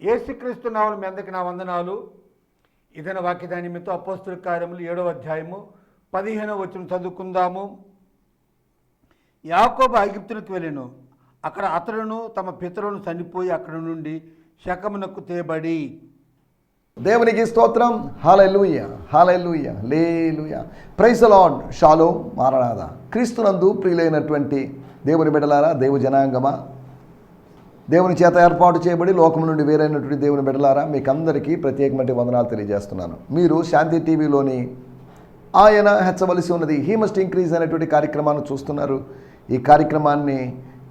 ఏసుక్రీస్తు నామమున మీ అందరికి నా వందనాలు? ఇదన వాక్యదా నిమిత్తం అపోస్తుల కార్యములు ఏడవ అధ్యాయము పదిహేనవ వచ్చిన చదువుకుందాము. యాకోబ ఐగుప్తునికి వెళ్ళాను. అక్కడ అతడును తమ పితరులను చనిపోయి అక్కడ నుండి శకమునకు తేబడి. దేవునికి స్తోత్రం. హాలెలూయ హాలెలూయ లేలుయ ప్రైస్ లార్డ్ షాలో మారనాథ క్రీస్తునందు ప్రియులైనటువంటి దేవుని బిడలారా దేవు జనాంగమా దేవుని చేత ఏర్పాటు చేయబడి లోకం నుండి వేరైనటువంటి దేవుని బిడలారా మీకు అందరికీ ప్రత్యేకమైన వందనాలు తెలియజేస్తున్నాను. మీరు శాంతి టీవీలోని ఆయన హెచ్చవలసి ఉన్నది హీ మస్ట్ ఇంక్రీజ్ అనేటువంటి కార్యక్రమాన్ని చూస్తున్నారు. ఈ కార్యక్రమాన్ని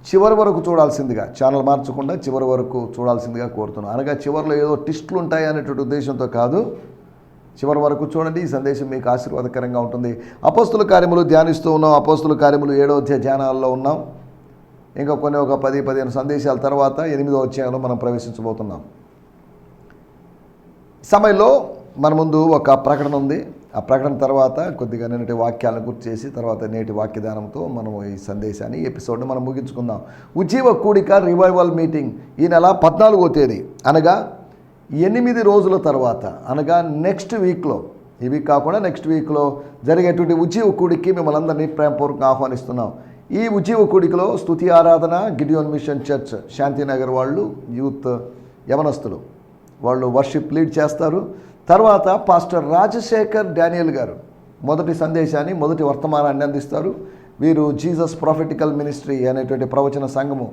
చివరి వరకు చూడాల్సిందిగా ఛానల్ మార్చకుండా చివరి వరకు చూడాల్సిందిగా కోరుతున్నాను. అనగా చివరిలో ఏదో టిస్టులు ఉంటాయి అనేటువంటి ఉద్దేశంతో కాదు చివరి వరకు చూడండి ఈ సందేశం మీకు ఆశీర్వాదకరంగా ఉంటుంది. అపోస్తుల కార్యములు ధ్యానిస్తూ ఉన్నాం అపోస్తుల కార్యములు ఏడో ధ్యానాల్లో ఉన్నాం. ఇంకా కొన్ని ఒక పది పదిహేను సందేశాల తర్వాత ఎనిమిదో అధ్యాయంలో మనం ప్రవేశించబోతున్నాం. సమయంలో మన ముందు ఒక ప్రకటన ఉంది. ఆ ప్రకటన తర్వాత కొద్దిగా నిన్నటి వాక్యాలను గుర్తు చేసి తర్వాత నేటి వాక్యదానంతో మనం ఈ సందేశాన్ని ఎపిసోడ్ని మనం ముగించుకుందాం. ఉజ్జీవ కూడిక రివైవల్ మీటింగ్ ఈ నెల పద్నాలుగో తేదీ. అనగా ఎనిమిది రోజుల తర్వాత అనగా నెక్స్ట్ వీక్లో ఈ వీక్ కాకుండా నెక్స్ట్ వీక్లో జరిగేటువంటి ఉజీవ కూడికి మిమ్మల్ని అందరినీ ప్రేమపూర్వకంగా ఆహ్వానిస్తున్నాం. ఈ ఉజ్జీవ కూడికలో స్తుతి ఆరాధన గిడియోన్ మిషన్ చర్చ్ శాంతినగర్ వాళ్ళు యూత్ యవనస్తులు. వాళ్ళు వర్షిప్ లీడ్ చేస్తారు. తర్వాత పాస్టర్ రాజశేఖర్ డానియల్ గారు మొదటి సందేశాన్ని మొదటి వర్తమానాన్ని అందిస్తారు. వీరు జీసస్ ప్రాఫిటికల్ మినిస్ట్రీ అనేటువంటి ప్రవచన సంఘము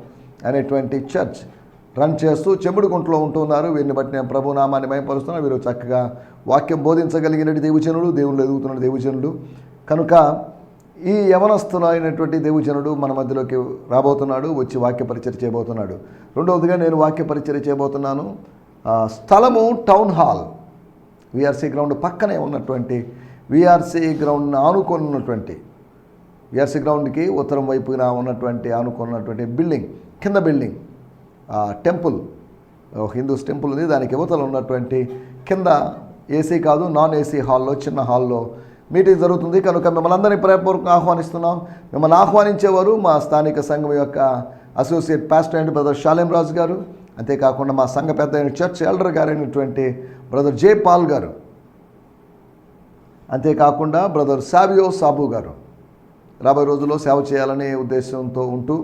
అనేటువంటి చర్చ్ రన్ చేస్తూ చెముడుగుంట్లో ఉంటున్నారు. వీరిని బట్టి నేను ప్రభునామాన్ని భయపరుస్తున్నాను వీరు చక్కగా వాక్యం బోధించగలిగిన దేవుజనుడు దేవుళ్ళు ఎదుగుతున్న దేవుజనుడు కనుక ఈ యవనస్తులు అయినటువంటి దేవుజనుడు మన మధ్యలోకి రాబోతున్నాడు వచ్చి వాక్య పరిచయం చేయబోతున్నాడు. రెండవదిగా నేను వాక్య పరిచయం చేయబోతున్నాను. స్థలము టౌన్ హాల్. విఆర్సీ గ్రౌండ్ పక్కనే ఉన్నటువంటి విఆర్సీ గ్రౌండ్ ఆనుకొని ఉన్నటువంటి విఆర్సీ గ్రౌండ్కి ఉత్తరం వైపున ఉన్నటువంటి ఆనుకున్నటువంటి బిల్డింగ్ కింద బిల్డింగ్ టెంపుల్. హిందూస్ టెంపుల్ ఉంది దానికి యువతల ఉన్నటువంటి కింద ఏసీ కాదు నాన్ ఏసీ హాల్లో చిన్న హాల్లో మీటింగ్ జరుగుతుంది. కనుక మిమ్మల్ని అందరినీ ప్రేమపూర్వకంగా ఆహ్వానిస్తున్నాం. మిమ్మల్ని ఆహ్వానించేవారు మా స్థానిక సంఘం యొక్క associate pastor and brother Shalem Raju గారు. అంతేకాకుండా మా సంఘ పెద్ద అయిన చర్చ్ ఎల్డర్ గారైనటువంటి బ్రదర్ జే పాల్ గారు. అంతేకాకుండా బ్రదర్ సావియో సాబు గారు. రాబోయే రోజుల్లో సేవ చేయాలనే ఉద్దేశంతో ఉంటూ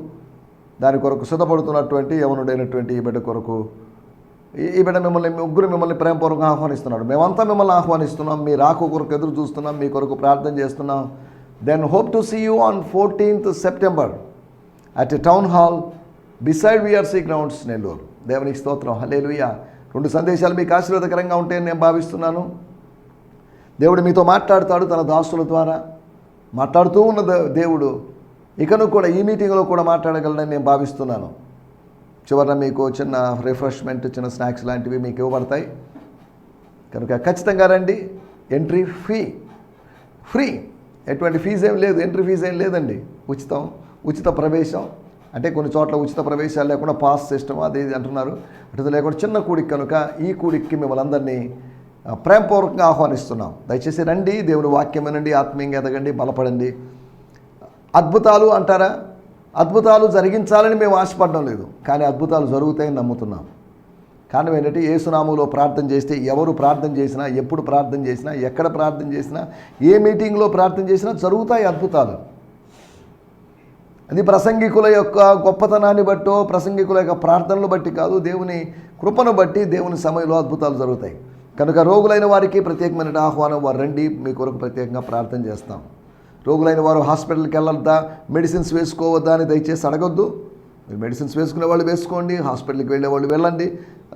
దాని కొరకు సిద్ధపడుతున్నటువంటి యవనుడైనటువంటి ఈ బిడ్డ కొరకు ఈ- బిడ్డ మిమ్మల్ని ముగ్గురు మిమ్మల్ని ప్రేమపూర్వకంగా ఆహ్వానిస్తున్నాడు. మేమంతా మిమ్మల్ని ఆహ్వానిస్తున్నాం. మీ రాకు కొరకు ఎదురు చూస్తున్నాం. మీ కొరకు ప్రార్థన చేస్తున్నాం. Then hope to see you on fourteenth September at a town hall beside VRC grounds Nellore దేవునికి స్తోత్రం. హలేలుయా రెండు సందేశాలు మీకు ఆశీర్వాదకరంగా ఉంటాయని నేను భావిస్తున్నాను. దేవుడు మీతో మాట్లాడతాడు తన దాసుల ద్వారా. మాట్లాడుతూ ఉన్న దే- దేవుడు ఇకను కూడా ఈ మీటింగ్లో కూడా మాట్లాడగలనని నేను భావిస్తున్నాను. చివరన మీకు చిన్న రిఫ్రెష్మెంట్ చిన్న స్నాక్స్ లాంటివి మీకు ఇవ్వబడతాయి. కనుక ఖచ్చితంగా రండి. ఎంట్రీ ఫీ ఫ్రీ ఎటువంటి ఫీజు ఏం లేదు. ఎంట్రీ ఫీజు ఏం లేదండి. ఉచితం. ఉచిత ప్రవేశం. అంటే కొన్ని చోట్ల ఉచిత ప్రవేశాలు లేకుండా పాస్ సిస్టమ్ అది ఇది అంటున్నారు. అటు లేకుండా చిన్న కూడికి కనుక ఈ కూడికి మిమ్మల్ని అందరినీ ప్రేమపూర్వకంగా ఆహ్వానిస్తున్నాం. దయచేసి రండి. దేవుని వాక్యం వినండి ఆత్మీయంగా ఎదగండి. బలపడండి. అద్భుతాలు అంటారా? అద్భుతాలు జరిగించాలని మేము ఆశపడడం లేదు. కానీ అద్భుతాలు జరుగుతాయని నమ్ముతున్నాం. కారణం ఏంటంటే ఏసునాములో ప్రార్థన చేస్తే ఎవరు ప్రార్థన చేసినా ఎప్పుడు ప్రార్థన చేసినా ఎక్కడ ప్రార్థన చేసినా ఏ మీటింగ్లో ప్రార్థన చేసినా జరుగుతాయి అద్భుతాలు. అది ప్రసంగికుల యొక్క గొప్పతనాన్ని బట్టో ప్రసంగికుల యొక్క ప్రార్థనలు బట్టి కాదు దేవుని కృపను బట్టి దేవుని సమయంలో అద్భుతాలు జరుగుతాయి. కనుక రోగులైన వారికి ప్రత్యేకమైన ఆహ్వానం వారు రండి మీ కొరకు ప్రత్యేకంగా ప్రార్థన చేస్తాం. రోగులైన వారు హాస్పిటల్కి వెళ్ళొద్దా? మెడిసిన్స్ వేసుకోవద్దా అని దయచేసి అడగొద్దు. మీరు మెడిసిన్స్ వేసుకునే వాళ్ళు వేసుకోండి హాస్పిటల్కి వెళ్ళే వాళ్ళు వెళ్ళండి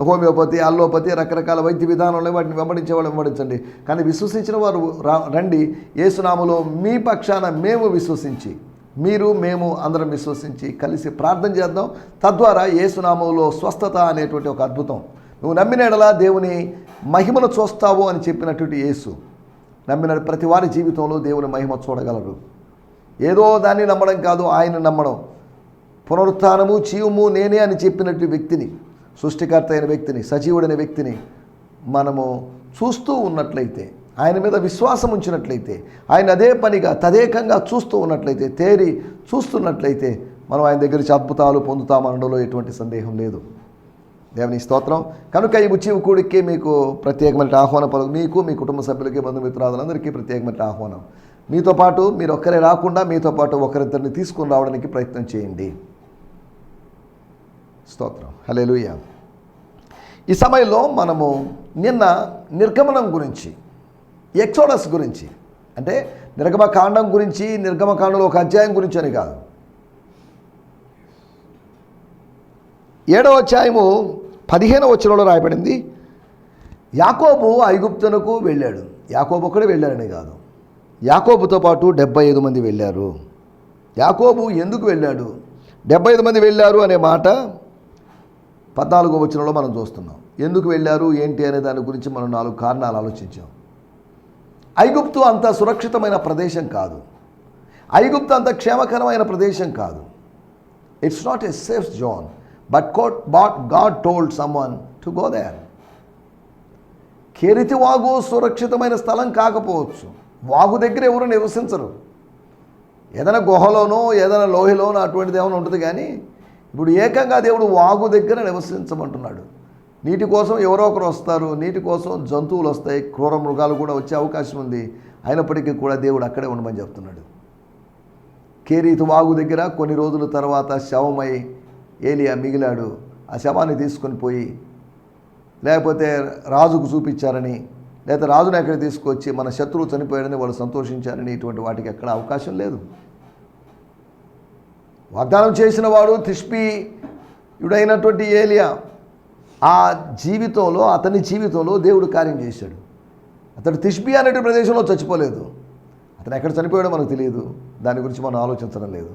హోమియోపతి అల్లోపతి రకరకాల వైద్య విధానంలో వాటిని వెంబడించే వాళ్ళు వెంబడించండి. కానీ విశ్వసించిన వారు రా రండి ఏసునామలో మీ పక్షాన మేము విశ్వసించి మీరు మేము అందరం విశ్వసించి కలిసి ప్రార్థన చేద్దాం. తద్వారా ఏసునామంలో స్వస్థత అనేటువంటి ఒక అద్భుతం. నువ్వు నమ్మిన ఎడలా దేవుని మహిమను చూస్తావు అని చెప్పినటువంటి యేసు. నమ్మిన ప్రతి వారి జీవితంలో దేవుని మహిమ చూడగలరు. ఏదో దాన్ని నమ్మడం కాదు ఆయన నమ్మడం. పునరుత్థానము జీవము నేనే అని చెప్పినట్టు వ్యక్తిని సృష్టికర్త అయిన వ్యక్తిని సజీవుడైన వ్యక్తిని మనము చూస్తూ ఉన్నట్లయితే ఆయన మీద విశ్వాసం ఉంచినట్లయితే ఆయన అదే పనిగా తదేకంగా చూస్తూ ఉన్నట్లయితే తేరి చూస్తున్నట్లయితే మనం ఆయన దగ్గర నుంచి అద్భుతాలు పొందుతామనడంలో ఎటువంటి సందేహం లేదు. దేవుని స్తోత్రం. కనుక ఈ ఉచివ కూడికి మీకు ప్రత్యేకమైన ఆహ్వానం పలు మీకు మీ కుటుంబ సభ్యులకి బంధుమిత్రాదులందరికీ ప్రత్యేకమైన ఆహ్వానం. మీతో పాటు మీరు ఒక్కరే రాకుండా మీతో పాటు ఒకరిద్దరిని తీసుకుని రావడానికి ప్రయత్నం చేయండి. స్తోత్రం. హల్లెలూయా. ఈ సమయంలో మనము నిన్న నిర్గమనం గురించి ఎక్సోడస్ గురించి అంటే నిర్గమకాండం గురించి నిర్గమకాండంలో ఒక అధ్యాయం గురించి అని కాదు. ఏడవ అధ్యాయము పదిహేనవ వచనంలో రాయబడింది యాకోబు ఐగుప్తునకు వెళ్ళాడు. యాకోబు ఒక్కడే వెళ్ళారని కాదు. యాకోబుతో పాటు డెబ్బై ఐదు మంది వెళ్ళారు. యాకోబు ఎందుకు వెళ్ళాడు? డెబ్బై ఐదు మంది వెళ్ళారు అనే మాట పద్నాలుగో వచనంలో మనం చూస్తున్నాం. ఎందుకు వెళ్ళారు? ఏంటి అనే దాని గురించి మనం నాలుగు కారణాలు ఆలోచించాం. ఐగుప్తు అంత సురక్షితమైన ప్రదేశం కాదు. ఐగుప్తు అంత క్షేమకరమైన ప్రదేశం కాదు. It's not a safe zone but got but God told someone to go there వాగు సురక్షితమైన స్థలం కాకపోవచ్చు వాగు దగ్గర ఎవరు నివసించరు ఏదైనా గుహలోనో ఏదైనా లోహిలోనో అటువంటిది ఏమైనా ఉంటుంది కానీ ఇప్పుడు ఏకంగా దేవుడు వాగు దగ్గర నివసించమంటున్నాడు నీటి కోసం ఎవరో ఒకరు వస్తారు నీటి కోసం జంతువులు వస్తాయి క్రూర మృగాలు కూడా వచ్చే అవకాశం ఉంది అయినప్పటికీ కూడా దేవుడు అక్కడే ఉండమని చెప్తున్నాడు కేరీతు వాగు దగ్గర కొన్ని రోజుల తర్వాత శవమై ఏలియా మిగిలాడు ఆ శవాన్ని తీసుకొని పోయి లేకపోతే రాజుకు చూపించారని లేదా రాజుని ఎక్కడ తీసుకొచ్చి మన శత్రువు చనిపోయాడని వాళ్ళు సంతోషించారని ఇటువంటి వాటికి ఎక్కడ అవకాశం లేదు. వాగ్దానం చేసిన వాడు తిష్పి ఇడైనటువంటి ఏలియా. ఆ జీవితంలో అతని జీవితంలో దేవుడు కార్యం చేశాడు. అతడు తిష్బి అనేటి ప్రదేశంలో చచ్చిపోలేదు. అతను ఎక్కడ చనిపోయాడో మనకు తెలియదు. దాని గురించి మనం ఆలోచించడం లేదు.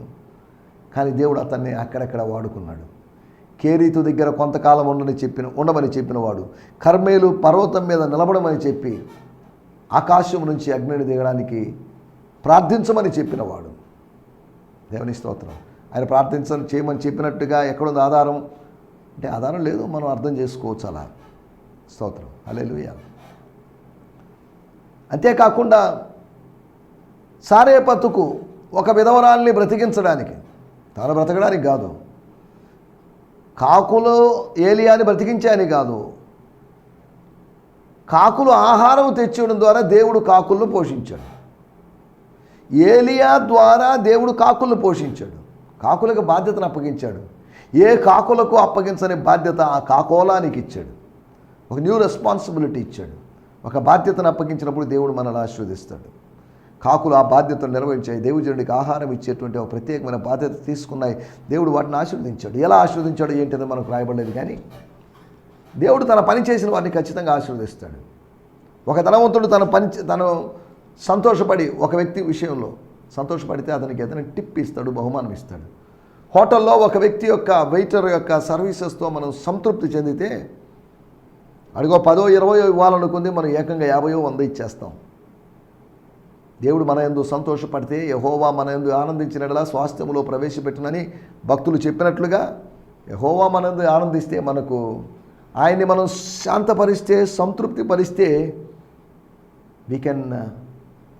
కానీ దేవుడు అతన్ని అక్కడక్కడ వాడుకున్నాడు. కేరీతు దగ్గర కొంతకాలం ఉండని చెప్పిన ఉండమని చెప్పినవాడు. కర్మేలు పర్వతం మీద నిలబడమని చెప్పి ఆకాశం నుంచి అగ్నిని దిగడానికి ప్రార్థించమని చెప్పినవాడు. దేవుని స్తోత్రం. ఆయన ప్రార్థించని చేయమని చెప్పినట్టుగా ఎక్కడుంది ఆధారం? అంటే ఆధారం లేదు మనం అర్థం చేసుకోవచ్చు అలా. స్తోత్రం. అలెలుయ అంతేకాకుండా సారేపత్తుకు ఒక విధవరాల్ని బ్రతికించడానికి తాను బ్రతకడానికి కాదు. కాకులు ఏలియాని బ్రతికించాయని కాదు. కాకులు ఆహారం తెచ్చియడం ద్వారా దేవుడు కాకులను పోషించాడు. ఏలియా ద్వారా దేవుడు కాకులను పోషించాడు. కాకులకు బాధ్యతను అప్పగించాడు. ఏ కాకులకు అప్పగించని బాధ్యత ఆ కాకోలానికి ఇచ్చాడు. ఒక న్యూ రెస్పాన్సిబిలిటీ ఇచ్చాడు. ఒక బాధ్యతను అప్పగించినప్పుడు దేవుడు మనల్ని ఆశీర్వదిస్తాడు. కాకులు ఆ బాధ్యతను నిర్వహించాయి దేవుజనుడికి ఆహారం ఇచ్చేటువంటి ఒక ప్రత్యేకమైన బాధ్యత తీసుకున్నాయి. దేవుడు వాటిని ఆశీర్వదించాడు. ఎలా ఆశీర్వదించాడు ఏంటిదో మనకు రాయబడలేదు కానీ దేవుడు తన పని చేసిన వారిని ఖచ్చితంగా ఆశీర్వదిస్తాడు. ఒక ధనవంతుడు తన పని తను సంతోషపడి ఒక వ్యక్తి విషయంలో సంతోషపడితే అతనికి ఏదైనా టిప్ ఇస్తాడు బహుమానం ఇస్తాడు. హోటల్లో ఒక వ్యక్తి యొక్క వెయిటర్ యొక్క సర్వీసెస్తో మనం సంతృప్తి చెందితే అడిగో పదో ఇరవయో ఇవ్వాలనుకుంది మనం ఏకంగా యాభయో వంద ఇచ్చేస్తాం. దేవుడు మన ఎందు సంతోషపడితే యహోవా మన ఎందు ఆనందించినట్లా స్వాస్థ్యములో ప్రవేశపెట్టునని భక్తులు చెప్పినట్లుగా యహోవా మన ఎందు ఆనందిస్తే మనకు ఆయన్ని మనం శాంతపరిస్తే సంతృప్తి పరిస్తే we can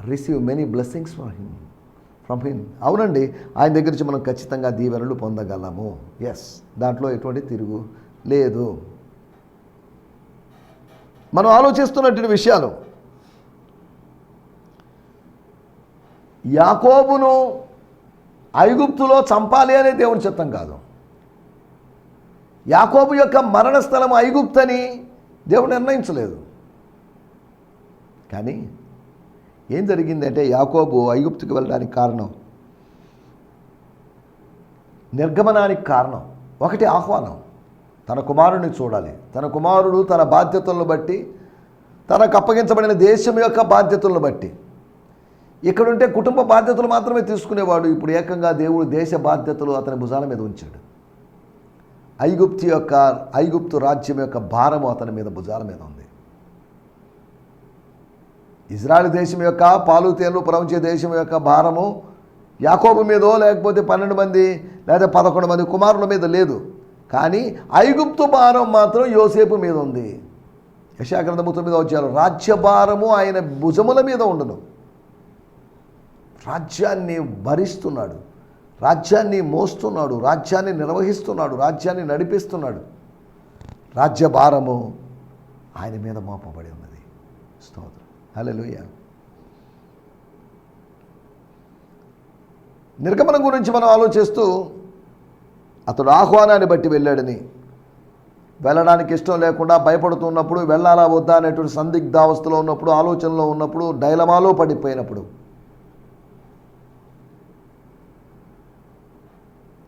receive many blessings from him from him అవునండి ఆయన దగ్గర నుంచి మనం ఖచ్చితంగా దీవెనలు పొందగలము. ఎస్ దాంట్లో ఎటువంటి తిరుగు లేదు. మనం ఆలోచిస్తున్నటువంటి విషయాలు యాకోబును ఐగుప్తులో చంపాలి అనే దేవుని చిత్తం కాదు. యాకోబు యొక్క మరణ స్థలం ఐగుప్తని దేవుడు నిర్ణయించలేదు. కానీ ఏం జరిగిందంటే యాకోబు ఐగుప్తుకి వెళ్ళడానికి కారణం నిర్గమనానికి కారణం ఒకటి ఆహ్వానం. తన కుమారుడిని చూడాలి. తన కుమారుడు తన బాధ్యతలను బట్టి తనకు అప్పగించబడిన దేశం యొక్క బాధ్యతలను బట్టి. ఇక్కడుంటే కుటుంబ బాధ్యతలు మాత్రమే తీసుకునేవాడు. ఇప్పుడు ఏకంగా దేవుడు దేశ బాధ్యతలు అతని భుజాల మీద ఉంచాడు. ఐగుప్తు యొక్క ఐగుప్తు రాజ్యం యొక్క భారము అతని మీద భుజాల మీద ఉంది. ఇజ్రాయల్ దేశం యొక్క పాలు తేలు ప్రపంచ దేశం యొక్క భారము యాకోబు మీదో లేకపోతే పన్నెండు మంది లేదా పదకొండు మంది కుమారుల మీద లేదు. కానీ ఐగుప్తు భారం మాత్రం యోసేపు మీద ఉంది. యశాగ్రంథము తొమ్మిదో వచ్చారు రాజ్యభారము ఆయన భుజముల మీద ఉండను. రాజ్యాన్ని భరిస్తున్నాడు. రాజ్యాన్ని మోస్తున్నాడు. రాజ్యాన్ని నిర్వహిస్తున్నాడు. రాజ్యాన్ని నడిపిస్తున్నాడు. రాజ్యభారము ఆయన మీద మోపబడి ఉన్నది. స్తోత్రం. హలోయ నిర్గమనం గురించి మనం ఆలోచిస్తూ అతడు ఆహ్వానాన్ని బట్టి వెళ్ళాడని. వెళ్ళడానికి ఇష్టం లేకుండా భయపడుతున్నప్పుడు వెళ్ళాలా వద్దా అనేటువంటి సందిగ్ధావస్థలో ఉన్నప్పుడు ఆలోచనలో ఉన్నప్పుడు డైలమాలో పడిపోయినప్పుడు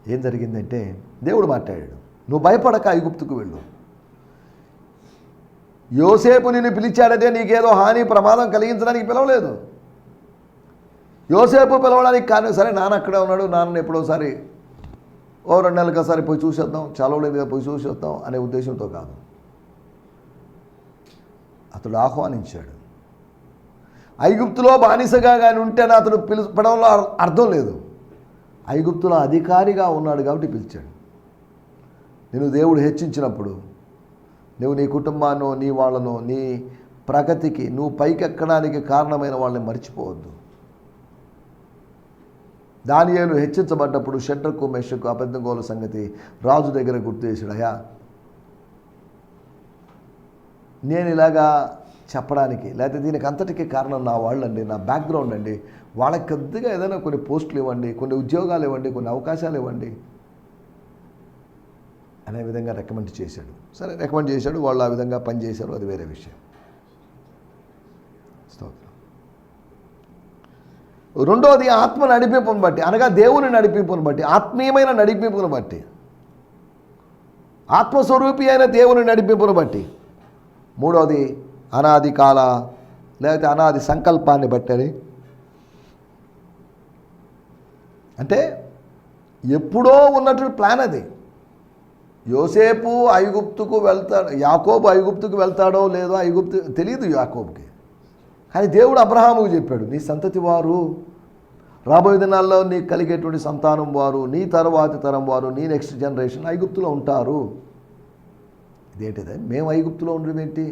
ఏం జరిగిందంటే దేవుడు మాట్లాడాడు నువ్వు భయపడక ఐగుప్తుకు వెళ్ళు. యోసేపు నిన్ను పిలిచాడదే నీకేదో హాని ప్రమాదం కలిగించడానికి పిలవలేదు. యోసేపు పిలవడానికి కానీ సరే నాన్న అక్కడే ఉన్నాడు నాన్న ఎప్పుడోసారి ఓ రెండు నెలలకు ఒకసారి పోయి చూసేద్దాం చలవలేదు కదా పోయి చూసేద్దాం అనే ఉద్దేశంతో కాదు. అతడు ఆహ్వానించాడు. ఐగుప్తులో బానిసగా కానీ ఉంటేనే అతడు పిలు అర్థం లేదు. ఐగుప్తులో అధికారిగా ఉన్నాడు కాబట్టి పిలిచాడు. నేను దేవుడు హెచ్చించినప్పుడు నువ్వు నీ కుటుంబాన్నో నీ వాళ్ళనో నీ ప్రగతికి నువ్వు పైకెక్కడానికి కారణమైన వాళ్ళని మర్చిపోవద్దు. దానియేలు హెచ్చించబడ్డప్పుడు షట్రకు మెషకు అబద్ధంగోల సంగతి రాజు దగ్గర గుర్తు చేశాడు. అయ్యా నేను ఇలాగా చెప్పడానికి లేకపోతే దీనికి అంతటికీ కారణం నా వాళ్ళండి నా బ్యాక్గ్రౌండ్ అండి. వాళ్ళకి కొద్దిగా ఏదైనా కొన్ని పోస్టులు ఇవ్వండి కొన్ని ఉద్యోగాలు ఇవ్వండి కొన్ని అవకాశాలు ఇవ్వండి. అనే విధంగా రికమెండ్ చేశాడు. సరే రికమెండ్ చేశాడు వాళ్ళు ఆ విధంగా పనిచేశారు అది వేరే విషయం. స్తోత్రం. రెండోది ఆత్మ నడిపింపును బట్టి అనగా దేవుని నడిపింపును బట్టి ఆత్మీయమైన నడిపింపును బట్టి. ఆత్మస్వరూపి అయిన దేవుని నడిపింపును బట్టి. మూడోది అనాది కాల లేకపోతే అనాది సంకల్పాన్ని బట్టి అని అంటే ఎప్పుడో ఉన్నటువంటి ప్లాన్ అది. యోసేపు ఐగుప్తుకు వెళ్తాడు యాకోబు ఐగుప్తుకు వెళ్తాడో లేదో ఐగుప్తు తెలియదు యాకోబుకి. కానీ దేవుడు అబ్రహాముకు చెప్పాడు నీ సంతతి వారు రాబోయే దినాల్లో నీకు కలిగేటువంటి సంతానం వారు నీ తర్వాతి తరం వారు నీ నెక్స్ట్ జనరేషన్ ఐగుప్తులో ఉంటారు. ఇదేంటిదే? మేము ఐగుప్తులో ఉండడం ఏంటి?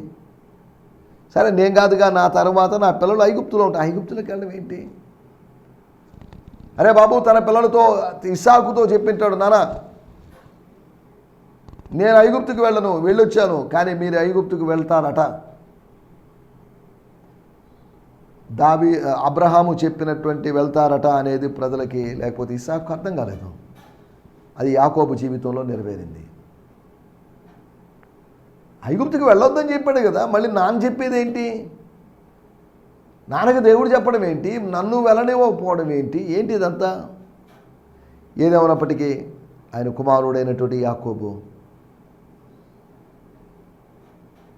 సరే నేను కాదుగా నా తర్వాత నా పిల్లలు ఐగుప్తులో ఉంటారు ఐగుప్తులకు వెళ్ళడం ఏంటి? అరే బాబు తన పిల్లలతో ఇసాకుతో చెప్పింటాడు నానా నేను ఐగుప్తుకు వెళ్ళను వెళ్ళొచ్చాను కానీ మీరు ఐగుప్తుకు వెళ్తారట. దావి అబ్రహాము చెప్పినటువంటి వెళ్తారట అనేది ప్రజలకి లేకపోతే ఇసాకు అర్థం కాలేదు. అది యాకోబు జీవితంలో నెరవేరింది. ఐగుప్తుకు వెళ్ళొద్దని చెప్పాడు కదా మళ్ళీ నాన్న చెప్పేది ఏంటి నాన్నకు దేవుడు చెప్పడం ఏంటి? నన్ను వెళ్ళనివ్వకపోవడం ఏంటి? ఏంటి ఇదంతా? ఏదేమైనప్పటికీ ఆయన కుమారుడైనటువంటి యాకోబు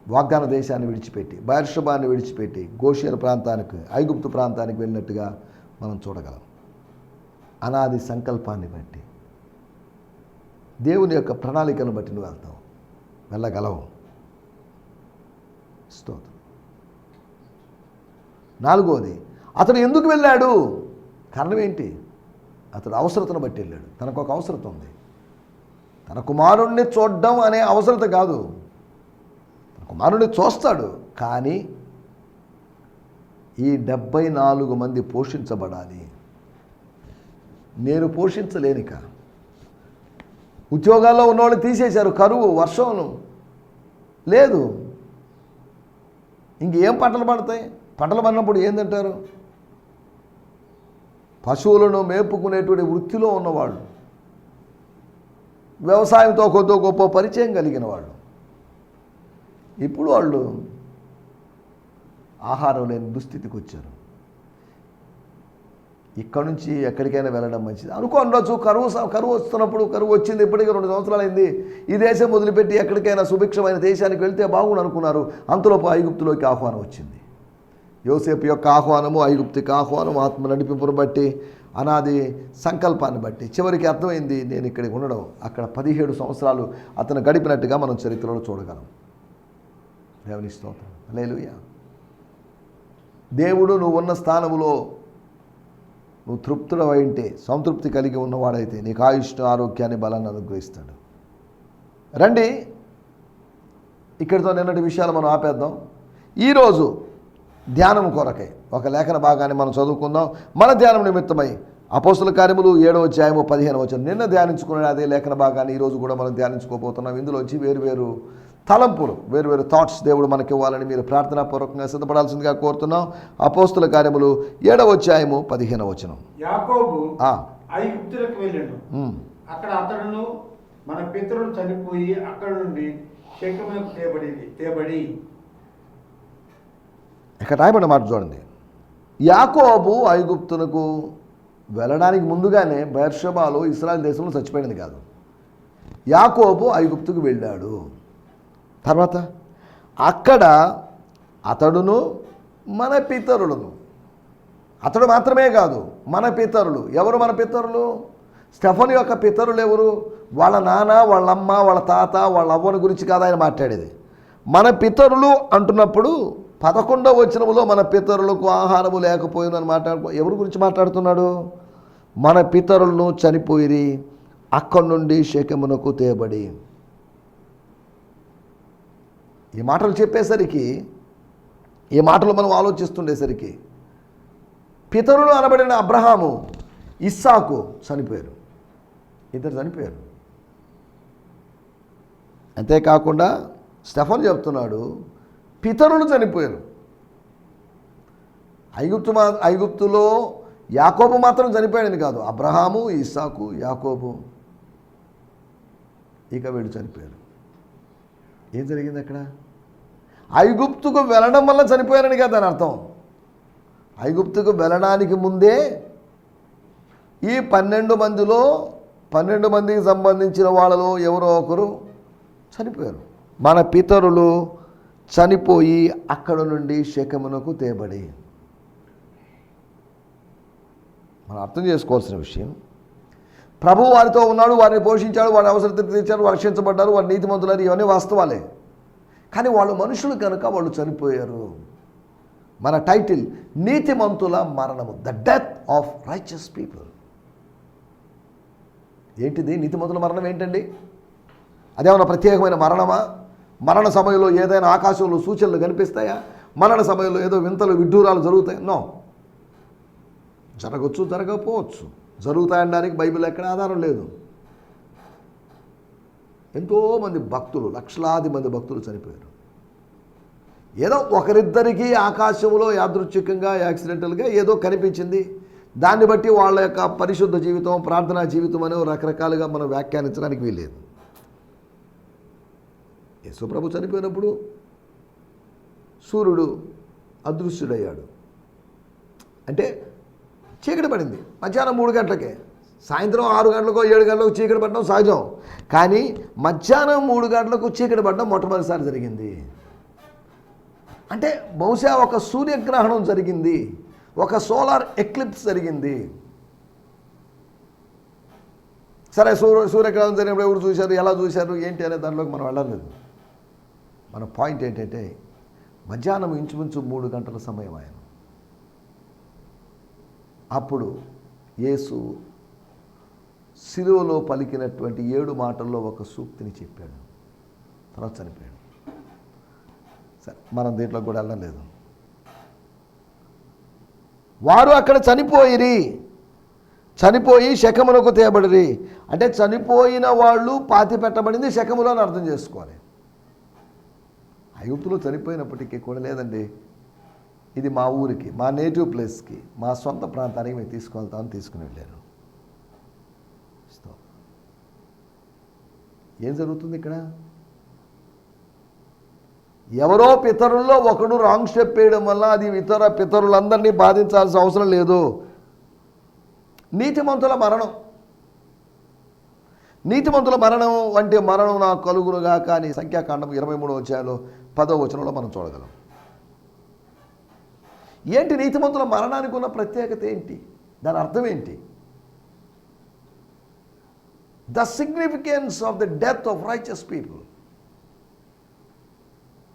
వాగ్దాన దేశాన్ని విడిచిపెట్టి బైర్షభాన్ని విడిచిపెట్టి గోషియర్ ప్రాంతానికి ఐగుప్తు ప్రాంతానికి వెళ్ళినట్టుగా మనం చూడగలం. అనాది సంకల్పాన్ని బట్టి దేవుని యొక్క ప్రణాళికను బట్టి నువ్వు వెళ్తావు వెళ్ళగలవు. స్తోత్రం. నాలుగోది అతడు ఎందుకు వెళ్ళాడు? కారణం ఏంటి? అతడు అవసరతను బట్టి వెళ్ళాడు. తనకు ఒక అవసరత ఉంది. తన కుమారుణ్ణి చూడడం అనే అవసరత కాదు. తన కుమారుణ్ణి చూస్తాడు కానీ ఈ డెబ్బై నాలుగు మంది పోషించబడాలి. నేను పోషించలేనిక. ఉద్యోగాల్లో ఉన్నవాళ్ళు తీసేశారు కరువు వర్షంను లేదు. ఇంకేం పంటలు పడతాయి? పంటలు పడినప్పుడు ఏంటంటారు పశువులను మేపుకునేటువంటి వృత్తిలో ఉన్నవాళ్ళు వ్యవసాయంతో కొద్దో గొప్ప పరిచయం కలిగిన వాళ్ళు. ఇప్పుడు వాళ్ళు ఆహారం లేని దుస్థితికి వచ్చారు. ఇక్కడ నుంచి ఎక్కడికైనా వెళ్ళడం మంచిది. అనుకో ఉండొచ్చు కరువు కరువు వస్తున్నప్పుడు కరువు వచ్చింది ఇప్పటికీ రెండు సంవత్సరాలు అయింది. ఈ దేశం వదిలిపెట్టి ఎక్కడికైనా సుభిక్షమైన దేశానికి వెళ్తే బాగుండు అనుకున్నారు. అంతలోపు ఐగుప్తులోకి ఆహ్వానం వచ్చింది. యోసేపు యొక్క ఆహ్వానము ఐగుప్తికి ఆహ్వానం ఆత్మ నడిపింపును బట్టి అనాది సంకల్పాన్ని బట్టి. చివరికి అర్థమైంది నేను ఇక్కడికి ఉండడం. అక్కడ పదిహేడు సంవత్సరాలు అతను గడిపినట్టుగా మనం చరిత్రలో చూడగలం. దేవుని స్తోత్రం. లేలుయ దేవుడు నువ్వు ఉన్న స్థానములో నువ్వు తృప్తుడవై ఉంటే సంతృప్తి కలిగి ఉన్నవాడైతే నీకు ఆయుష్ను ఆరోగ్యాన్ని బలాన్ని అనుగ్రహిస్తాడు. రండి. ఇక్కడితో నిన్నటి విషయాలు మనం ఆపేద్దాం. ఈరోజు ధ్యానం కొరకై. ఒక లేఖన భాగాన్ని మనం చదువుకుందాం. మన ధ్యానం నిమిత్తమై అపోస్తుల కార్యములు ఏడవ అధ్యాయము పదిహేను వచ్చిన నిన్న ధ్యానించుకునే అదే లేఖన భాగాన్ని ఈరోజు కూడా మనం ధ్యానించుకోబోతున్నాం. ఇందులోంచి వేరు వేరు తలంపులు వేరు వేరు థాట్స్ దేవుడు మనకి ఇవ్వాలని మీరు ప్రార్థనాపూర్వకంగా సిద్ధపడాల్సిందిగా కోరుతున్నాం. అపోస్తుల కార్యములు ఏడవ అధ్యాయము వెళ్ళాడు. ఉమ్, అక్కడ అతడును మన పితరులు చనిపోయి అక్కడ నుండి తేబడి ఇక్కడ రాయబడిన మాట చూడండి. యాకోబు ఐగుప్తునకు వెళ్ళడానికి ముందుగానే బైర్షబాలో ఇస్రాయల్ దేశంలో చచ్చిపోయింది కాదు. యాకోబు ఐగుప్తుకు వెళ్ళాడు. తర్వాత అక్కడ అతడును మన పితరులను. అతడు మాత్రమే కాదు మన పితరులు. ఎవరు మన పితరులు? స్టెఫన్ యొక్క పితరులు ఎవరు? వాళ్ళ నాన్న వాళ్ళ అమ్మ వాళ్ళ తాత వాళ్ళ అవ్వని గురించి కాదు ఆయన మాట్లాడేది. మన పితరులు అంటున్నప్పుడు పదకొండవ వచనములో మన పితరులకు ఆహారము లేకపోయిందని మాట్లాడుకో ఎవరి గురించి మాట్లాడుతున్నాడు? మన పితరులను చనిపోయిరి అక్కడి నుండి శకమునకు తేబడి. ఈ మాటలు చెప్పేసరికి ఈ మాటలు మనం ఆలోచిస్తుండేసరికి పితరులు అనబడిన అబ్రహాము ఇస్సాకు చనిపోయారు. ఇద్దరు చనిపోయారు. అంతేకాకుండా స్టెఫన్ చెప్తున్నాడు పితరులు చనిపోయారు. ఐగుప్తు మా ఐగుప్తులో యాకోబు మాత్రం చనిపోయాడని కాదు అబ్రహాము ఇస్సాకు యాకోబు. ఇక వీళ్ళు చనిపోయారు. ఏం జరిగింది అక్కడ? ఐగుప్తుకు వెళ్ళడం వల్ల చనిపోయారని కాదు దాని అర్థం. ఐగుప్తుకు వెళ్ళడానికి ముందే ఈ పన్నెండు మందిలో పన్నెండు మందికి సంబంధించిన వాళ్ళలో ఎవరో ఒకరు చనిపోయారు. మన పితరులు చనిపోయి అక్కడ నుండి శకమునకు తేబడి. మనం అర్థం చేసుకోవాల్సిన విషయం. ప్రభు వారితో ఉన్నాడు వారిని పోషించాడు వారి అవసరం తీర్చారు వారు రక్షించబడ్డారు వారు నీతిమంతులని ఇవన్నీ వాస్తవాలే. కానీ వాళ్ళు మనుషులు కనుక వాళ్ళు చనిపోయారు. మన టైటిల్ నీతిమంతుల మరణము the death of righteous people. ఏంటిది? నీతిమంతుల మరణం ఏంటండి? అదేమన్నా ప్రత్యేకమైన మరణమా? మరణ సమయంలో ఏదైనా ఆకాశంలో సూచనలు కనిపిస్తాయా? మరణ సమయంలో ఏదో వింతలు విడ్డూరాలు జరుగుతాయి? నో. జరగచ్చు జరగకపోవచ్చు. జరుగుతాయనడానికి బైబిల్ ఎక్కడ ఆధారం లేదు. ఎంతోమంది భక్తులు లక్షలాది మంది భక్తులు చనిపోయారు. ఏదో ఒకరిద్దరికి ఆకాశంలో యాదృచ్ఛికంగా యాక్సిడెంటల్గా ఏదో కనిపించింది. దాన్ని బట్టి వాళ్ళ యొక్క పరిశుద్ధ జీవితం ప్రార్థనా జీవితం అనే రకరకాలుగా మనం వ్యాఖ్యానించడానికి వీలేదు యేసుప్రభు చనిపోయినప్పుడు సూర్యుడు అదృశ్యుడయ్యాడు. అంటే చీకటి పడింది. మధ్యాహ్నం మూడు గంటలకే. సాయంత్రం ఆరు గంటలకు ఏడు గంటలకు చీకటి పడడం సహజం. కానీ మధ్యాహ్నం మూడు గంటలకు చీకటి పడడం మొట్టమొదటిసారి జరిగింది. అంటే బహుశా ఒక సూర్యగ్రహణం జరిగింది. ఒక సోలార్ ఎక్లిప్స్ జరిగింది. సరే సూర్య సూర్యగ్రహణం జరిగినప్పుడు ఎవరు చూశారు? ఎలా చూశారు? ఏంటి అనే దానిలోకి మనం వెళ్ళలేదు. మన పాయింట్ ఏంటంటే మధ్యాహ్నం ఇంచుమించు మూడు గంటల సమయం ఆయన. అప్పుడు యేసు శిలువలో పలికినటువంటి ఏడు మాటల్లో ఒక సూక్తిని చెప్పాడు. తర్వాత చనిపోయాడు. సరే మనం దీంట్లో కూడా వెళ్ళలేదు వారు అక్కడ చనిపోయిరి. చనిపోయి శకమునకు తేబడిరి. అంటే చనిపోయిన వాళ్ళు పాతి పెట్టబడింది శకములో అని అర్థం చేసుకోవాలి. ఐగుప్తులో చనిపోయినప్పటికీ కూడా లేదండి. ఇది మా ఊరికి మా నేటివ్ ప్లేస్కి మా సొంత ప్రాంతానికి మేము తీసుకువెళ్తామని తీసుకుని వెళ్ళారు. ఏం జరుగుతుంది ఇక్కడ? ఎవరో పితరుల్లో ఒకడు రాంగ్ స్టెప్ వేయడం వల్ల అది ఇతర పితరులందరినీ బాధించాల్సిన అవసరం లేదు. నీతిమంతుల మరణం. నీతిమంతుల మరణం వంటి మరణం నాకు కలుగునుగా కానీ సంఖ్యాకాండం ఇరవై మూడో వచ్చాయలో పదో వచనంలో మనం చూడగలం. ఏంటి నీతిమంతుల మరణానికి ఉన్న ప్రత్యేకత ఏంటి? దాని అర్థం ఏంటి? The significance of the death of righteous people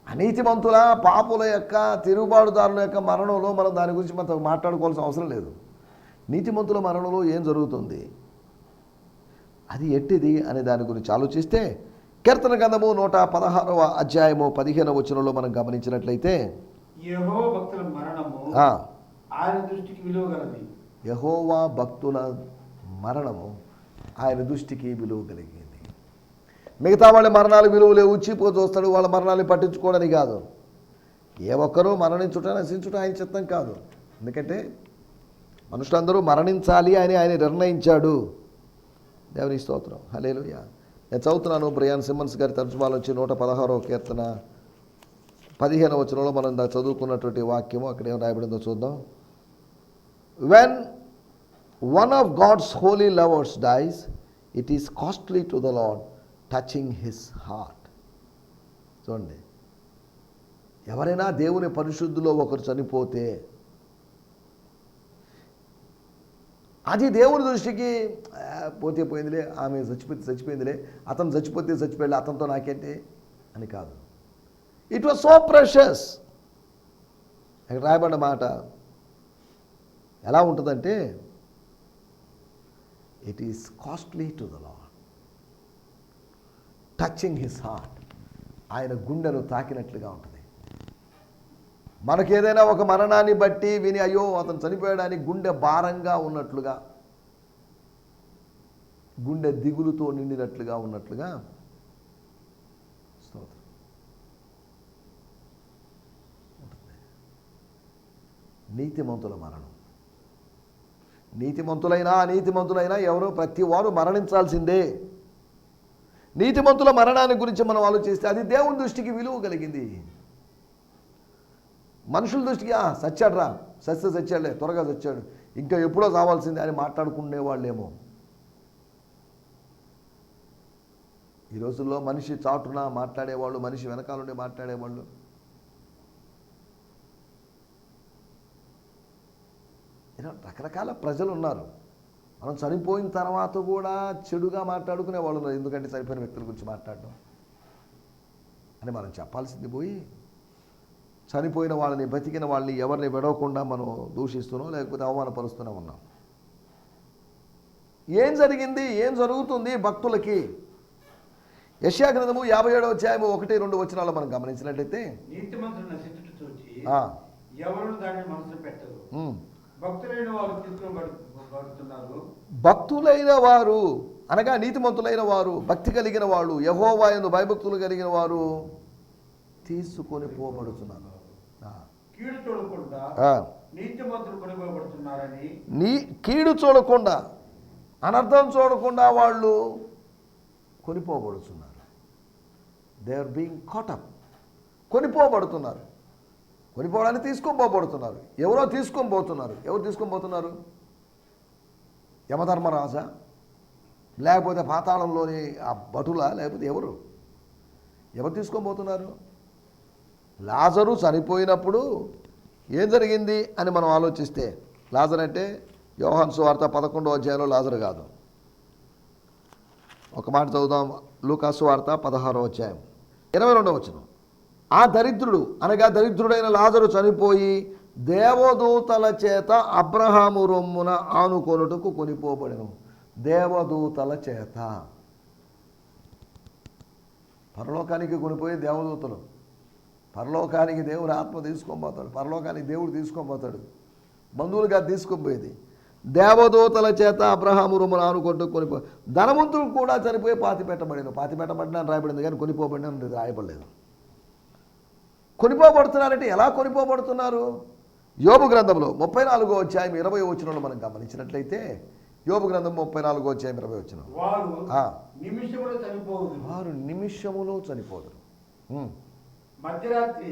అనీతిమంతుల పాపుల యొక్క తిరుగుబాటుదారుల యొక్క మరణంలో మనం దాని గురించి మనం మాట్లాడుకోవాల్సిన అవసరం లేదు. నీతిమంతుల మరణంలో ఏం జరుగుతుంది? అది ఎట్టిది అనే దాని గురించి ఆలోచిస్తే కీర్తన గంధము నూట పదహారవ అధ్యాయము పదిహేనవ వచనంలో మనం గమనించినట్లయితే యహోవా భక్తుల మరణము ఆయన దృష్టికి విలువ కలిగింది మిగతా వాళ్ళ మరణాలు విలువ లేవు చీపో చూస్తాడు వాళ్ళ మరణాన్ని పట్టించుకోవడానికి కాదు. ఏ ఒక్కరూ మరణించుట నశించుట ఆయన చిత్తం కాదు. ఎందుకంటే మనుషులందరూ మరణించాలి అని ఆయన నిర్ణయించాడు. దేవుని స్తోత్రం. హలేలుయ చదువుతున్నాను. బ్రయాన్ సిమ్మన్స్ గారి తర్జుమాలో వచ్చి నూట పదహారవ కీర్తన పదిహేను వచనంలో మనం చదువుకున్నటువంటి వాక్యము అక్కడ ఏం రాయబడిందో చూద్దాం. When one of God's holy lovers dies it is costly to the Lord touching his heart చూడండి. ఎవరైనా దేవుని పరిశుద్ధిలో ఒకరు చనిపోతే అది దేవుని దృష్టికి పోతే పోయిందిలే ఆమె చచ్చిపోతే చచ్చిపోయిందిలే అతను చచ్చిపోతే చచ్చిపోయాడు అతనితో నాకేంటి అని కాదు. ఇట్ వాజ్ సో ప్రెషస్ ఇక్కడ రాయబడిన మాట ఎలా ఉంటుందంటే it is costly to the Lord touching his heart ఆయన గుండెను తాకినట్లుగా ఉంటుంది. మనకేదైనా ఒక మరణాన్ని బట్టి విని అయ్యో అతను చనిపోయడానికి గుండె భారంగా ఉన్నట్లుగా గుండె దిగులుతో నిండినట్లుగా ఉన్నట్లుగా స్తోత్రం. నీతిమంతుల మరణం. నీతిమంతులైనా అనీతిమంతులైనా ఎవరో ప్రతి వారు మరణించాల్సిందే. నీతిమంతుల మరణాన్ని గురించి మనం ఆలోచిస్తే అది దేవుని దృష్టికి విలువ కలిగింది. మనుషుల దృష్టికి "ఆ, సచ్చాడు రా సస్తే సచ్చాడులే త్వరగా చచ్చాడు. ఇంకా ఎప్పుడో చావాల్సిందే అని మాట్లాడుకునే వాళ్ళేమో ఈ రోజుల్లో మనిషి చాటున మాట్లాడేవాళ్ళు మనిషి వెనకాలండి మాట్లాడేవాళ్ళు. రకరకాల ప్రజలు ఉన్నారు. మనం చనిపోయిన తర్వాత కూడా చెడుగా మాట్లాడుకునే వాళ్ళు ఉన్నారు. ఎందుకంటే చనిపోయిన వ్యక్తుల గురించి మాట్లాడడం అని మనం చెప్పాల్సింది పోయి చనిపోయిన వాళ్ళని బతికిన వాళ్ళని ఎవరిని విడవకుండా మనం దూషిస్తున్నాం లేకపోతే అవమానపరుస్తూనే ఉన్నాం. ఏం జరిగింది? ఏం జరుగుతుంది భక్తులకి? యశ్యా గ్రంథము యాభై ఏడవ అధ్యాయము ఒకటి రెండు వచనాలు మనం గమనించినట్లయితే తీసుకుని భక్తులైన వారు అనగా నీతిమంతులైన వారు భక్తి కలిగిన వాళ్ళు యహోవాయందు భయభక్తులు కలిగిన వారు తీసుకొని పోబడుతున్నారు ఆ, కీడు చూడకుండా ఆ. నీతిమంతులు కొనిపోబడుతున్నారని నీ కీడు చూడకుండా అనర్థం చూడకుండా వాళ్ళు కొనిపోబడుతున్నారు. They are being caught up కొనిపోబడుతున్నారు. కొనిపోవడానికి తీసుకోబోబడుతున్నారు. ఎవరో తీసుకొని పోతున్నారు ఎవరు తీసుకొని పోతున్నారు యమధర్మరాజా? లేకపోతే పాతాళంలోని ఆ భటుల? లేకపోతే ఎవరు? ఎవరు తీసుకొని పోతున్నారు లాజరు చనిపోయినప్పుడు ఏం జరిగింది అని మనం ఆలోచిస్తే లాజర్ అంటే యోహాన్ సువార్త పదకొండో అధ్యాయంలో లాజరు కాదు. ఒక మాట చదువుదాం లూకాసు వార్త పదహారో అధ్యాయం. ఇరవై రెండవ వచ్చిన ఆ దరిద్రుడు అనగా దరిద్రుడైన లాజరు చనిపోయి దేవదూతల చేత అబ్రహాము రొమ్మున ఆనుకొనుటకు కొనిపోబడెను. దేవదూతల చేత. పరలోకానికి కొనిపోయి దేవదూతలు. పరలోకానికి దేవుని ఆత్మ తీసుకొని పోతాడు. పరలోకానికి దేవుడు తీసుకొని పోతాడు. బంధువులుగా తీసుకొని పోయేది. దేవదూతల చేత అబ్రహాము రొమ్మున ఆనుకుంటూ కొనిపో ధనవంతులు కూడా చనిపోయి పాతి పెట్టబడిన పాతి పెట్టబడిన రాయబడింది కానీ కొనిపోబడిన రాయబడలేదు. కొనిపోబడుతున్నారంటే ఎలా కొనిపోబడుతున్నారు? యోబు గ్రంథంలో ముప్పై నాలుగో అధ్యాయం ఇరవై వచ్చిన మనం గమనించినట్లయితే యోబు గ్రంథం ముప్పై నాలుగో అధ్యాయం ఇరవై వచ్చిన వారు ఆ. నిమిషములో చనిపోవుదు వారు నిమిషములో చనిపోదురు. మధ్యరాత్రి.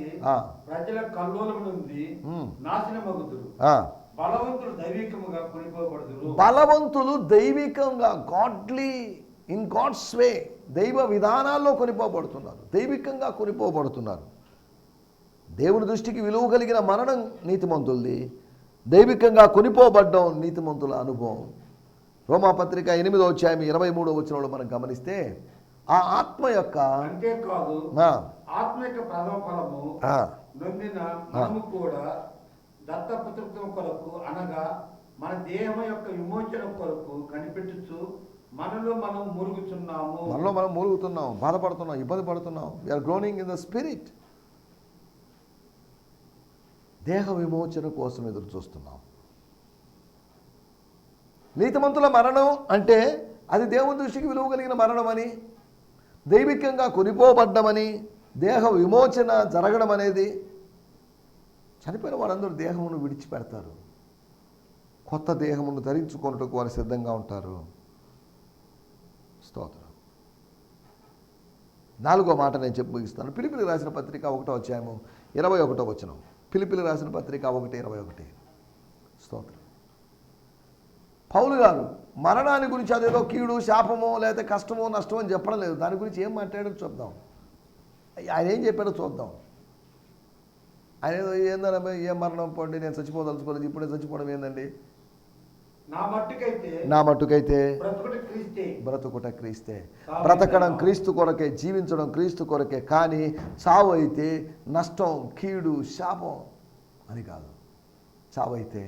ప్రజల కల్లోలం నుండి. నాశనమగుదురు. బలవంతులు దైవికముగా కొనిపోబడుదురు బలవంతులు దైవికంగా గాడ్లీ ఇన్ గాడ్స్ వే దైవ విధానాల్లో కొనిపోబడుతున్నారు దైవికంగా కొనిపోబడుతున్నారు దేవుని దృష్టికి విలువ కలిగిన మరణం నీతిమంతులది దైవికంగా కొనిపోబడ్డం నీతిమంతుల అనుభవం రోమాపత్రిక ఎనిమిదో అధ్యాయం ఇరవై మూడో వచ్చినప్పుడు మనం గమనిస్తే ఆ ఆత్మ యొక్క అంతేకాదు ఆత్మ యొక్క ప్రథమ ఫలము నొందిన మనము కూడా దత్తపుత్రత్వం కొరకు అనగా మన దేహం యొక్క విమోచన కొరకు కనిపెట్టుచు మనలో మనం మురుగుచున్నాము. మనలో మనం మూలుగుతున్నాం బాధపడుతున్నాం ఇబ్బంది పడుతున్నాం we are groaning in the spirit దేహ విమోచన కోసం ఎదురు చూస్తున్నాం. నీతిమంతుల మరణం అంటే అది దేవుని దృష్టికి విలువ కలిగిన మరణం అని దైవికంగా కొనిపోబడ్డమని దేహ విమోచన జరగడం అనేది చనిపోయిన వారందరూ దేహమును విడిచిపెడతారు. కొత్త దేహమును ధరించుకున్నట్టుకు వారు సిద్ధంగా ఉంటారు. స్తోత్రం. నాలుగో మాట నేను చెప్పి ముగిస్తాను. పిలిపిలి రాసిన పత్రిక ఒకటో వచ్చాము ఇరవై ఒకటో వచ్చినాం పిలిపిలి రాసిన పత్రిక ఒకటి ఇరవై ఒకటి. స్తోత్రం. పౌలు గారు మరణాన్ని గురించి అదేదో కీడు శాపమో లేకపోతే కష్టమో నష్టమో అని చెప్పడం లేదు. దాని గురించి ఏం మాట్లాడాడో చూద్దాం. ఆయన ఏం చెప్పాడో చూద్దాం. ఆయన ఏదో ఏందన్నా ఏం మరణం పండి నేను చచ్చిపోదలుచుకోలేదు ఇప్పుడు చచ్చిపోవడం ఏందండి? నా మట్టుకైతే బ్రతుకుట క్రీస్తే. బ్రతకడం క్రీస్తు కొరకే జీవించడం క్రీస్తు కొరకే కానీ చావు అయితే నష్టం కీడు శాపం అని కాదు. చావు అయితే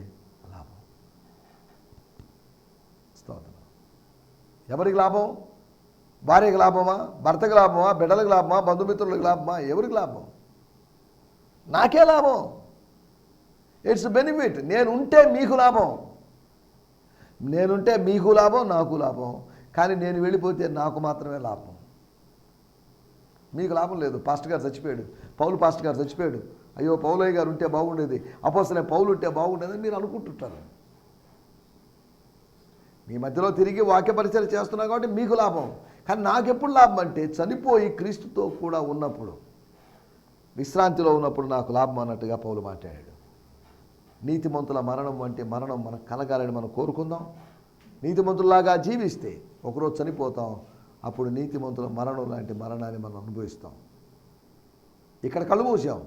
లాభం స్తోత్రం ఎవరికి లాభం? భార్యకి లాభమా? భర్తకి లాభమా? బిడ్డలకు లాభమా? బంధుమిత్రులకు లాభమా? ఎవరికి లాభం? నాకే లాభం. ఇట్స్ బెనిఫిట్ నేను ఉంటే మీకు లాభం. నేనుంటే మీకు లాభం నాకు లాభం. కానీ నేను వెళ్ళిపోతే నాకు మాత్రమే లాభం. మీకు లాభం లేదు. పాస్టర్ గారు చచ్చిపోయాడు. పౌలు పాస్టర్ గారు చచ్చిపోయాడు. అయ్యో పౌలయ్య గారు ఉంటే బాగుండేది. అపోసలే పౌలు ఉంటే బాగుండేది మీరు అనుకుంటుంటారు. మీ మధ్యలో తిరిగి వాక్య పరిచయం చేస్తున్నాం కాబట్టి మీకు లాభం. కానీ నాకెప్పుడు లాభం అంటే చనిపోయి క్రీస్తుతో కూడా ఉన్నప్పుడు విశ్రాంతిలో ఉన్నప్పుడు నాకు లాభం అన్నట్టుగా పౌలు మాట్లాడాడు. నీతిమంతుల మరణం అంటే మరణం మనకు కలగాలని మనం కోరుకుందాం. నీతిమంతుల్లాగా జీవిస్తే ఒకరోజు చనిపోతాం. అప్పుడు నీతిమంతుల మరణం లాంటి మరణాన్ని మనం అనుభవిస్తాం. ఇక్కడ కళ్ళు మూసాం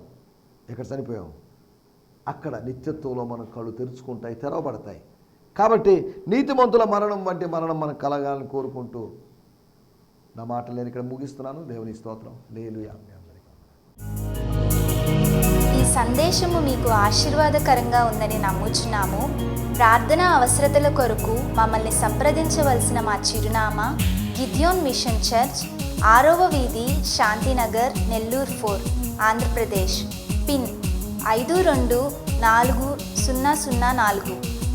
ఇక్కడ చనిపోయాం. అక్కడ నిత్యత్వంలో మన కళ్ళు తెరుచుకుంటాయి తెరవబడతాయి. కాబట్టి నీతిమంతుల మరణం వంటి మరణం మనకు కలగాలని కోరుకుంటూ నా మాటలు నేను ఇక్కడ ముగిస్తున్నాను. దేవుని స్తోత్రం. లేలు ఈ సందేశము మీకు ఆశీర్వాదకరంగా ఉందని నమ్ముచున్నాము. ప్రార్థన అవసరతల కొరకు మమ్మల్ని సంప్రదించవలసిన మా చిరునామా గిద్యోన్ మిషన్ చర్చ్ ఆరవ వీధి శాంతినగర్ నెల్లూరు ఫోర్ ఆంధ్రప్రదేశ్. పిన్ ఐదు రెండు నాలుగు సున్నా సున్నా నాలుగు.